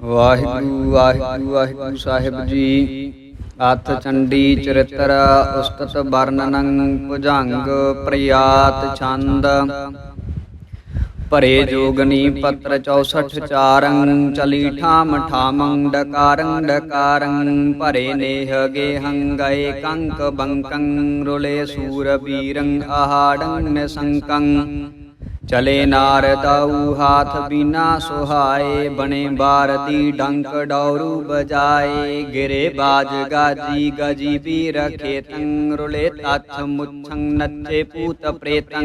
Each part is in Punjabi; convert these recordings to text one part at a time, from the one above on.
ਵਾਹਿਗੁਰੂ ਵਾਹਿਗੁਰੂ ਵਾਹਿਗੁਰੂ ਸਾਹਿਬ ਜੀ। ਅਥ ਚੰਡੀ ਚਰਿਤ੍ਰ ਉਸਤਤ ਵਰਨਨੰ ਭੁਜੰਗ ਪ੍ਰਿਆਤ ਛੰਦ। ਭਰੇ ਜੋਗਨੀ ਪੱਤਰ 64 ਚਾਰੰ, ਚਲੀ ਠਾਮ ਠਾਮੰ ਡਕਾਰੰ ਡਕਾਰੰ। ਭਰੇ ਨੇਹ ਗੇਹੰ ਗਏ ਕੰਕ ਬੰਕੰ, ਰੁਲੇ ਸੂਰ ਬੀਰੰ ਆਹਾੜੰ ਨਿਸੰਕੰ। ਚਲੇ ਨਾਰਦਾਉ ਹਾਥ ਬਿਨਾ ਸੁਹਾਏ, ਬਣੇ ਬਾਰਦੀ ਡੰਕ ਡੌਰੂ ਬਜਾਏ। ਗਿਰੇ ਬਾਜ ਗਾਜੀ, ਗਜੀ ਵੀ ਰਖੇ ਤੰ, ਰੁਲੇ ਤਛ ਮੁਛੰ, ਨੱਚੇ ਭੂਤ ਪ੍ਰੇਤੰ।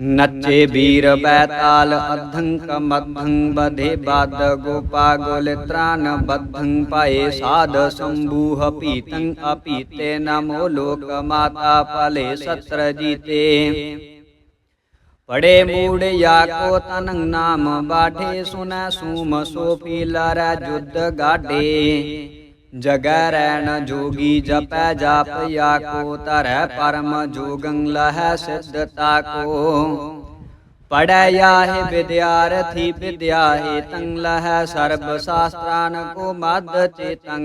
ਨੱਚੇ ਵੀਰ ਬੈਤਾਲ ਅਧੰ ਕਮਧੰ ਬਧੇ ਬਾਦ ਗੋਪਾ ਗੋਲ ਤ੍ਰਾਨ ਬੱਧੰ। ਪਾਏ ਸਾਧ ਸੰਭੂਹ ਪੀਤੰ ਅਪੀਤੇ ਨਮੋ ਲੋਕ ਮਾਤਾ ਭਲੇ ਸਤਰ ਜੀਤੇ। ਪੜੇ ਮੂੜ ਯਾਕੋ ਤਨੰ ਨਾਮ ਬਾਢੇ ਸੁਨੈ ਸੂਮ, ਸੋ ਪੀਲਰੈ ਜੁਦ ਗਾਢੇ। ਜਗੈ ਰੈਣ ਜੋਗੀ ਜਪੈ ਜਾਪ ਯਾ ਕੋ ਤਰੈ ਪਰਮ ਜੋਗੰ ਲਹੈ ਸਿੱਧਤਾ ਕੋ ਪੜੈ ਯਾਹਿ ਵਿਦਿਆਰਥੀ ਵਿਦਿਆਹਿ ਤੰ ਲਹੈ ਸਰਬ ਸ਼ਾਸਤਰਾਨ ਕੋ ਮਦ ਚੇਤੰ।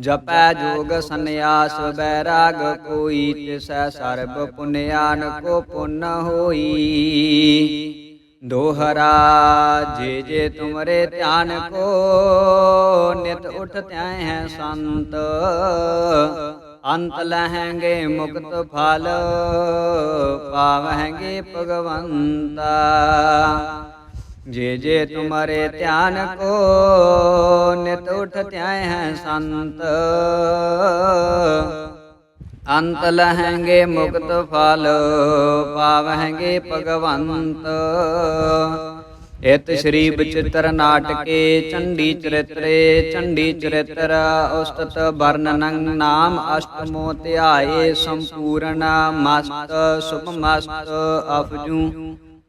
ਜਪੈ ਜੋਗ ਸੰਨਿਆਸ ਬੈਰਾਗ ਕੋਈ, ਤਿਸੈ ਸਰਬ ਪੁਨਿਆਨ ਕੋ ਪੁੰਨ ਹੋਈ। ਦੋਹਰਾ ਜੇ ਜੇ ਤੁਮਰੇ ਧਿਆਨ ਕੋ, ਨਿਤ ਉਠ ਧਿਆਏ ਹੈ ਸੰਤ। ਅੰਤ ਲਹੰਗੇ ਮੁਕਤ ਫਲ, ਪਾਵਹਿੰਗੇ ਭਗਵੰਤਾ। ਜੇ ਜੇ ਤੁਮਰੇ ਧਿਆਨ ਕੋ ਨਿਤ ਉਠ ਧਿਆਏ ਹੈ ਸੰਤ। ਅੰਤ ਲਹੈਂਗੇ ਮੁਕਤ ਫਲ ਪਾਵਹਿੰਗੇ ਭਗਵੰਤ। ਇਤ ਸ਼੍ਰੀ ਬਚਿਤ੍ਰ ਨਾਟਕੇ ਚੰਡੀ ਚਰਿਤਰੇ ਚੰਡੀ ਚਰਿਤ੍ਰ ਉਸਤਤ ਵਰਨਨੰ ਨਾਮ ਅਸ਼ਟਮੋ ਧਿਆਏ ਸੰਪੂਰਨ ਮਸਤ ਸੁਭ ਮਸਤ ਅਪਜੂ